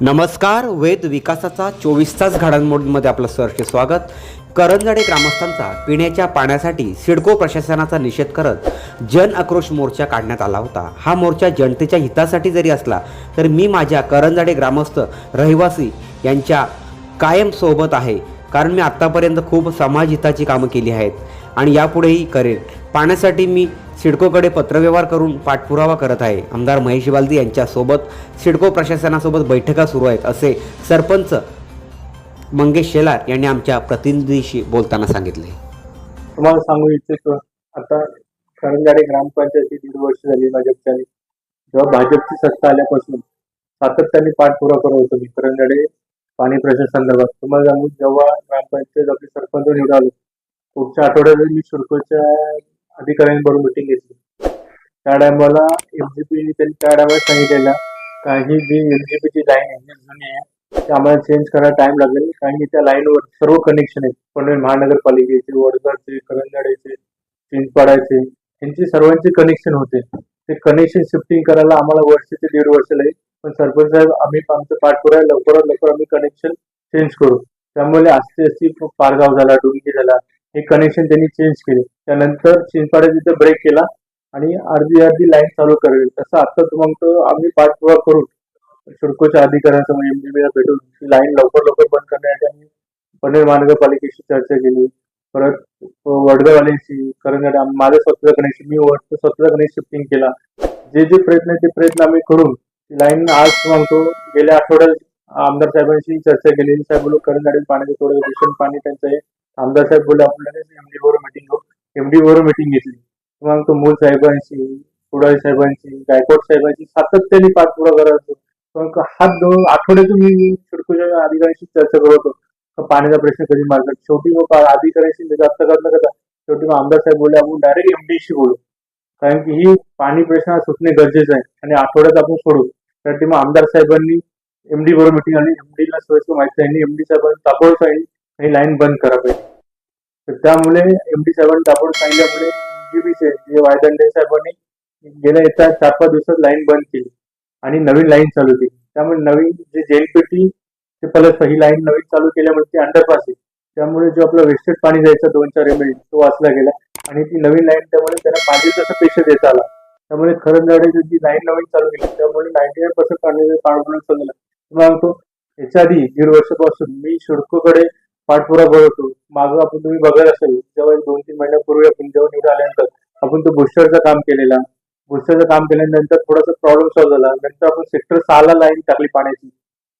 नमस्कार वेद विकासाचा चोवीस तास घडामोडींमध्ये आपलं सहर्ष स्वागत. करंजाडे ग्रामस्थांचा पिण्याच्या पाण्यासाठी सिडको प्रशासनाचा निषेध करत जन आक्रोश मोर्चा काढण्यात आला होता. हा मोर्चा जनतेच्या हितासाठी जरी असला तर मी माझ्या करंजाडे ग्रामस्थ रहिवासी यांच्या कायम सोबत आहे. कारण मी आत्तापर्यंत खूप समाजहिताची कामं केली आहेत आणि यापुढेही करेन. पाण्यासाठी मी सिडकोकडे पत्रव्यवहार करून पाठपुरावा करत आहे. आमदार महेश बालदी यांच्यासोबत सिडको प्रशासनासोबत बैठका सुरू आहेत असे सरपंच मंगेश शेलार यांनी आमच्या प्रतिनिधीशी बोलताना सांगितले. तुम्हाला सांगू इच्छितो आता करंजाडे ग्रामपंचायती दीड वर्ष झाली भाजपच्या जेव्हा भाजपची सत्ता आल्यापासून सातत्याने पाठपुरावा करत होतो मी. करंजाडे पाणी प्रशासनासंदर्भात तुम्हाला सांगू जेव्हा ग्रामपंचायत आपले सरपंच निवडालो पुढच्या आठवड्यात मी शिडकोच्या अधिकाऱ्यांबरोबर मिटिंग घेतली. त्या टायमाला एमजीपी त्यांनी त्या टायमाला सांगितलेलं काही जी एमजीपीची लाईन आहे जी जुनी आहे ते आम्हाला चेंज करायला टाइम लागेल. कारण की त्या लाईनवर सर्व कनेक्शन आहेत. पनवेल महानगरपालिकेचे वडगाडचे करंजाडेचे चिंचपाडाचे यांचे सर्वांचे कनेक्शन होते. ते कनेक्शन शिफ्टिंग करायला आम्हाला वर्ष ते दीड वर्ष लागेल. पण सरपंच साहेब आम्ही आमचं पाठपुरावा लवकरात लवकर आम्ही कनेक्शन चेंज करू. त्यामुळे आस्ते आस्ते पारगाव झाला डुंगी झाला. हे कनेक्शन त्यांनी चेंज केले. त्यानंतर चिंचपाड्या तिथे ब्रेक केला आणि अर्धी अर्धी लाईन चालू करेल तसं आता मग तो आम्ही पाठपुरावा करू. सिडकोच्या अधिकाऱ्यांसमोर एमडीबीला भेटून ती लाईन लवकर लवकर बंद करण्यासाठी आम्ही पनवेल महानगरपालिकेशी चर्चा केली. परत वडगाववाल्यांशी करण्यासाठी आम्ही माझं स्वतःचं कनेक्शन मी वड- स्वतःचं कनेक्शन शिफ्टिंग केला. जे जे प्रयत्न आहेत ते प्रयत्न आम्ही करून ती लाईन आज म्हणतो गेल्या आठवड्यात आमदार साहेबांशी चर्चा केली. साहेब लोक करंजाडे पाण्याचं थोडं भीषण पाणी त्यांचं आहे आमदार साहेब बोलले आपल्याला एमडी बरोबर मिटिंग घेऊ. एमडी बरोबर मिटिंग घेतली. मग तो मूल साहेबांशी पुडारी साहेबांशी गायकवाड साहेबांशी सातत्याने पाठपुरा करायचो मग हात दोन आठवड्यातून मी सिडकोच्या अधिकाऱ्यांशी चर्चा करत होतो. पाण्याचा प्रश्न कधी मार्गात शेवटी मग अधिकाऱ्यांशी जास्त करता करता शेवटी मग आमदार साहेब बोलले आपण डायरेक्ट एमडीशी बोलू. कारण की ही पाणी प्रश्न सुटणे गरजेचं आहे आणि आठवड्यात आपण सोडू. त्यासाठी मग आमदार साहेबांनी एमडी बरोबर मिटिंग आणि एमडीला सोयीचं माहिती आहे. एमडी साहेबांनी ताबड सांगितली ही लाईन बंद करा पाहिजे तर त्यामुळे एमडी साहेबांनी ताबड सांगितल्यामुळे जे वायदंडे साहेबांनी गेल्या येत्या चार पाच दिवसात लाईन बंद केली आणि नवीन लाईन चालू केली त्यामुळे नवीन जे जेलपेटी ते प्लस ही लाईन नवीन चालू केल्यामुळे ती अंडरपास आहे त्यामुळे जो आपला वेस्टेड पाणी जायचा दोन चार एम तो वाचला गेला आणि ती नवीन लाईन त्यामुळे त्याला पाणी तसं पेशे देता आला त्यामुळे खरंच जी लाईन नवीन चालू केली त्यामुळे नाईन्टी नाईन पर्सेंट पाणी पाणी चालू मग तो याच्या आधी दीड वर्षापासून मी शिडकोकडे पाठपुरावा करत होतो मागं आपण तुम्ही बघत असेल जेव्हा एक दोन तीन महिन्यापूर्वी आपण जेव्हा निवडून आल्यानंतर आपण तो बुस्टरचं काम केलेला. बुस्टरचं काम केल्यानंतर थोडासा प्रॉब्लेम सॉल्व्ह झाला. नंतर आपण सेक्टर सहाला लाईन टाकली पाण्याची.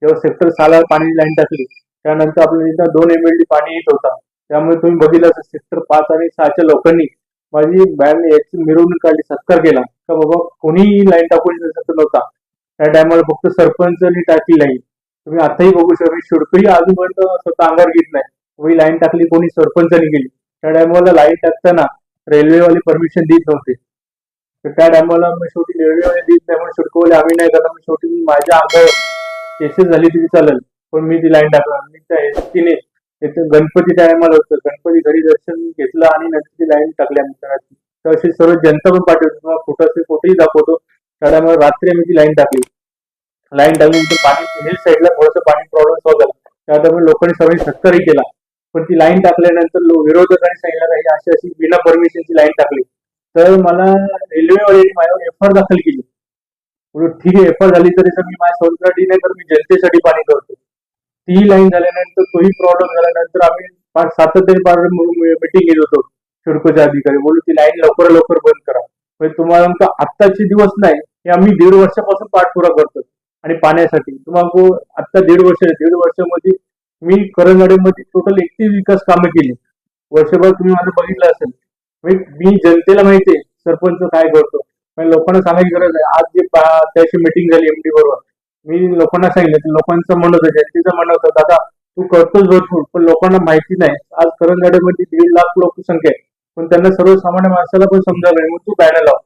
जेव्हा सेक्टर सहाला पाणी लाईन टाकली त्यानंतर आपल्याला इथं दोन एम एल डी पाणी येत होता. त्यामुळे तुम्ही बघितलं असेल सेक्टर पाच आणि सहाच्या लोकांनी माझी बॅन याची मिरवणूक काढली सत्कार केला. का बाबा कोणीही लाईन टाकून शकत नव्हता. त्या टायमाला फक्त सरपंचनी टाकली लाईन तुम्ही आताही बघू शकता म्हणजे शिडकही आजूपर्यंत स्वतः अंगावर घेत नाही. तुम्ही लाईन टाकली कोणी सरपंचाने गेली त्या टायमाला लाईन टाकताना रेल्वेवाले परमिशन देत नव्हते. तर त्या टायमाला मी शेवटी रेल्वेवाले देत नाही म्हणून शिडकवले आम्ही नाही करणार मग शेवटी मी माझ्या अंगावर केसेस झाली तरी चालेल. पण मी ती लाईन टाकणार. मी त्या एसटीने तिथे गणपती टायमाला होतं. गणपती घरी दर्शन घेतलं आणि नंतर ती लाईन टाकली आम्ही तर अशी सर्व जनता पण पाठवतो किंवा फोटो असेल फोटोही दाखवतो. त्या टायमाला रात्री आम्ही ती लाईन टाकली. लाईन टाकल्यानंतर पाणी हिल साईडला थोडंसं पाणी प्रॉब्लेम सॉल्व्ह झाला. त्यामुळे लोकांनी सगळी सत्तरही केला. पण ती लाईन टाकल्यानंतर विरोधकांनी सांगितलं काही अशी अशी बिना परमिशनची लाईन टाकली. तर मला रेल्वेवाल्यांनी माझ्यावर एफ आर दाखल केली. ठीक आहे एफ आर झाली तरी मी माझ्या स्वतःसाठी नाही तर मी जनतेसाठी पाणी करतो. ती लाईन झाल्यानंतर तोही प्रॉब्लेम झाल्यानंतर आम्ही पाच सातत्याने मिटिंग घेत होतो सिडकोचे अधिकारी. बोलू ती लाईन लवकर लवकर बंद करा. म्हणजे तुम्हाला आमचा आत्ताचे दिवस नाही हे आम्ही दीड वर्षापासून पाठपुरा करतो आणि पाण्यासाठी. तुम्हाला आता दीड वर्ष दीड वर्षामध्ये मी करंजाडेमध्ये टोटल एकतीस विकास कामं केली. वर्षभर तुम्ही माझं बघितलं असेल. मी जनतेला माहिती आहे सरपंच काय करतो. लोकांना सांगायची गरज आहे. आज जे पा- त्याची मिटिंग झाली एमडी बरोबर. मी लोकांना सांगितलं की लोकांचं म्हणत होतं जनतेचं म्हणत होतं दादा तू करतोच भरपूर पण लोकांना माहिती नाही. आज करंजाडेमध्ये दीड लाख लोकसंख्या आहे. पण त्यांना सर्वसामान्य माणसाला पण समजावलं नाही. मग तू बॅनर लाव.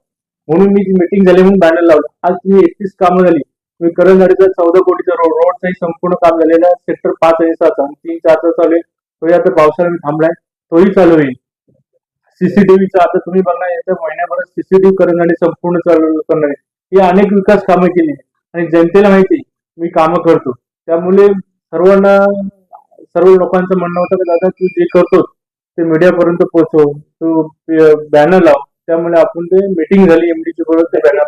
म्हणून मी मीटिंग झाली म्हणून बॅनर लावलं. आज तुम्ही एकतीस कामं झाली. तुम्ही करंजाडीचा चौदा कोटीचा रोड रोडचाही संपूर्ण काम झालेलं आहे. सेक्टर पाच आणि सात आणि तीन चारचा चालू आहे तोही आता पावसाळ्यात थांबलाय. तोही चालू आहे सीसीटीव्हीचा आता तुम्ही बघणार याच्या महिन्याभरात सीसीटीव्ही करंजाडी संपूर्ण चालू करणार आहे. ही अनेक विकास कामं केली आणि जनतेला माहिती आहे, मी कामं करतो. त्यामुळे सर्वांना सर्व लोकांचं म्हणणं होतं की दादा तू जे करतोस ते मीडियापर्यंत पोहोचव. तू बॅनर लाव. त्यामुळे आपण ते मीटिंग झाली एमडीची बरोबर ते बॅनर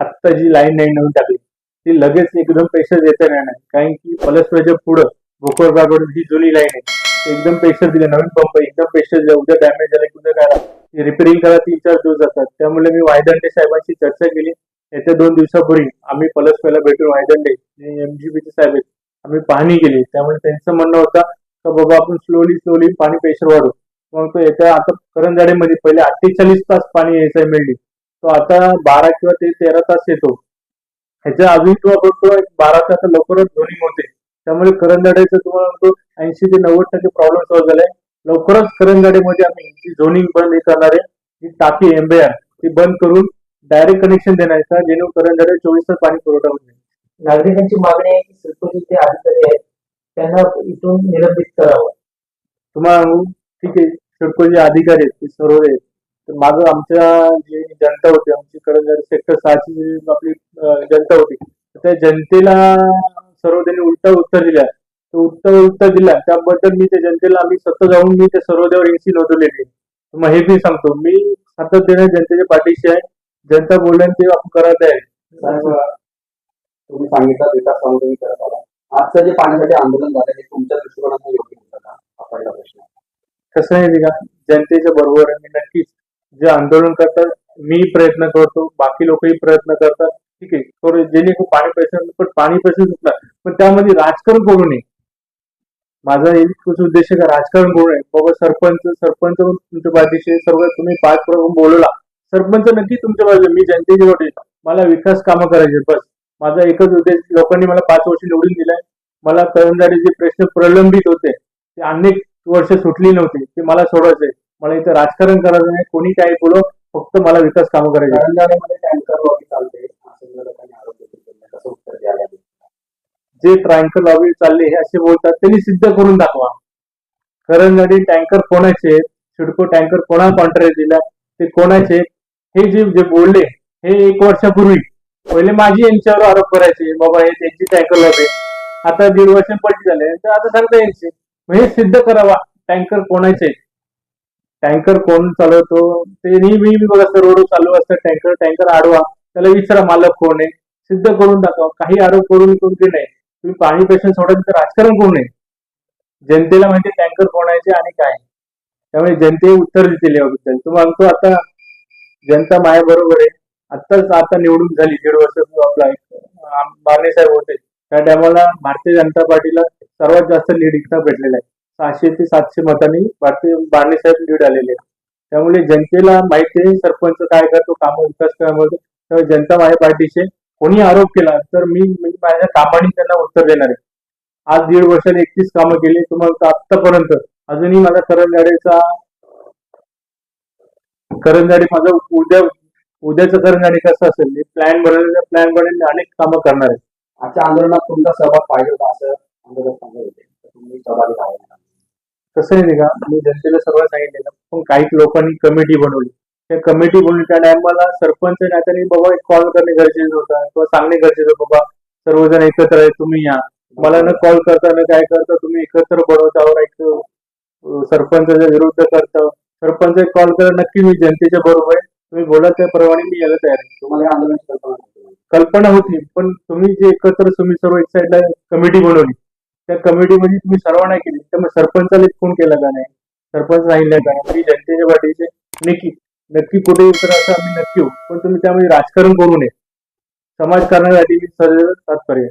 आत्ता जी लाईन नाही नवीन टाकली ती लगेच एकदम प्रेशर देता येणार नाही. कारण की पलसपुराच्या पुढं भोकर बागड ही जुनी लाईन आहे. एकदम प्रेशर दिलं नवीन पंप एकदम प्रेशर दिलं उद्या डॅमेज झालं की उद्या काय रिपेरिंग करा तीन चार दिवस जातात. त्यामुळे मी वायदंडे साहेबांशी चर्चा केली. येत्या दोन दिवसापूर्वी आम्ही पलसपेला भेटून वायदंडे एमजीबीचे साहेब आहेत आम्ही पाहणी केली. त्यामुळे त्यांचं म्हणणं होतं का बाबा आपण स्लोली स्लोली पाणी प्रेशर वाढू मग तो येत्या आता करंजाडेमध्ये पहिले अठ्ठेचाळीस तास पाणी यायचं मिळली. तो आता बारा किंवा ते तेरा तास येतो. ह्याच्या अजून किंवा बघतो एक बारा तास लवकरच ध्वनी होते. त्यामुळे करंजाडेचं तुम्हाला म्हणतो ऐंशी ते नव्वद टक्के प्रॉब्लेम सॉल्व्ह झालाय. लवकरच करंजाडेमध्ये आम्ही जी झोनिंग बंद हे करणार आहे जी टाकी एमबीआर ती बंद करून डायरेक्ट कनेक्शन का जेणेकरून करंजाडे चोवीस तास पाणी पुरवठा होईल नागरिकांची मागणी आहे की सिडकोचे जे अधिकारी आहेत त्यांना इथून निलंबित करावं. तुम्हाला ठीक आहे जे अधिकारी आहेत ते सर्व आहेत. तर माझं आमच्या जी जनता होती आमची करंजाडी सेक्टर सहाची जी आपली जनता होती तर त्या जनतेला सर्व त्यांनी उलटा उत्तर दिल्या तो उत्तर उत्तर दिला. त्याबद्दल मी त्या जनतेला आम्ही स्वतः जाऊन मी त्या सर्वदेवर एनसी नोंदवलेली आहे. मग हे मी सांगतो मी सातत्याने जनतेच्या पाठीशी आहे. जनता बोलल्यान ते आपण करत आहे तुम्ही सांगितलं विकास कामं करत आला आजचं जे पाण्यासाठी आंदोलन झालं हे तुमच्या दृष्टिकोनातून योग्य होतं का? पहिला प्रश्न कसं आहे का? जनतेच्या बरोबर मी नक्कीच जे आंदोलन करतात मी प्रयत्न करतो बाकी लोकही प्रयत्न करतात. ठीक आहे थोडे जेणे पाणी पैसे पण पाणी पैसे सुटला. पण त्यामध्ये राजकारण करू नये. माझा एकच उद्देश आहे का राजकारण करू नये. बाबा सरपंच सरपंच तुमच्या पाठीशी सर्व तुम्ही पाच प्रमुख बोलवला सरपंच नक्की तुमच्या बाजूला मी जनतेची वाटेल मला विकास कामं करायचे बस. माझा एकच उद्देश लोकांनी मला पाच वर्ष निवडून दिलाय. मला जे प्रश्न प्रलंबित होते. ते अनेक वर्ष सुटली नव्हती. ते मला सोडायचंय मला इथं राजकारण करायचं नाही कोणी काही बोलो फक्त मला विकास कामं करायचे जे टँकर लॉबी चालले हे असे बोलतात त्यांनी सिद्ध करून दाखवा करंजाडी टँकर कोणाचे आहेत? सिडको टँकर कोणा कॉन्ट्रॅक्ट दिला ते कोणाचे? हे जे जे बोलले हे एक वर्षापूर्वी पहिले माझी यांच्यावर आरोप करायचे बाबा हे त्यांची टँकर लॉबी. आता दीड वर्ष पलटी झाले तर आता सांगता यांचे हे सिद्ध करावा टँकर कोणाचे? टँकर कोण चालवतो? ते नेहमी मी बघा रोड चालू असतं टँकर टँकर आडवा. त्याला विचारा मालक कोण आहे? सिद्ध करून दाखवा. काही आरोप करून कोणते नाही? तुम्ही पाणी पेशन सोडायचं तर राजकारण कोण आहे? जनतेला माहिती टँकर कोणाचे आणि काय त्यामुळे जनते उत्तर देतील याबद्दल. तुम्हाला म्हणतो आता जनता माया बरोबर आहे. आत्ताच आता निवडून झाली दीड वर्ष आपला बारणे साहेब होते. त्या टायमाला भारतीय जनता पार्टीला सर्वात जास्त लीड इथं भेटलेला आहे. सहाशे ते सातशे मतांनी भारतीय बारणे साहेब लीड आलेले त्यामुळे जनतेला माहिती आहे सरपंच काय करतो काम विकास करामध्ये तर जनता माझ्या पार्टीचे कोणी आरोप केला तर मी माझ्या कामाने त्यांना उत्तर देणार आहे. आज दीड वर्षाने एकतीस कामं केली तुम्हाला आतापर्यंत अजूनही माझा करंजाडेचा करंजाडे माझा उद्या उद्याचं करंजाडे कसं असेल मी प्लॅन बनवलेला प्लॅन बनवले अनेक कामं करणार आहे. आजच्या आंदोलनात तुमचा सहभाग पाहिजे होता असं आंदोलन सांगत होते. तुम्ही सहभागी कसं आहे नाही का मी जनतेला सर्व सांगितलेलं. पण काही लोकांनी कमिटी बनवली. त्या कमिटी बनवली त्या टायमाला सरपंच नात्याने बाबा एक कॉल करणे गरजेचं होतं. किंवा सांगणे गरजेचं होतं बाबा सर्वजण एकत्र आहे तुम्ही या. मला न कॉल करता न काय करता तुम्ही एकत्र बनवतावर हो, एक सरपंचाच्या विरुद्ध करता. सरपंच एक कॉल करा नक्की मी जनतेच्या बरोबर आहे. तुम्ही बोला त्याप्रमाणे मी यायला तयार आहे. तुम्हाला आंदोलन कल्पना कल्पना होती पण तुम्ही जे एकत्र तुम्ही सर्व एक साईडला कमिटी बनवली. त्या कमिटीमध्ये तुम्ही सर्वांना केली. त्यामुळे सरपंचाला फोन केला का नाही? सरपंच सांगितलं का नाही? म्हणजे जनतेच्या पाठीचे नक्की नक्की कुठे तर असं आम्ही नक्की होऊ. पण तुम्ही त्यामध्ये राजकारण करू नये. समाजकारणासाठी मी सर्व तात्पर्य आहे.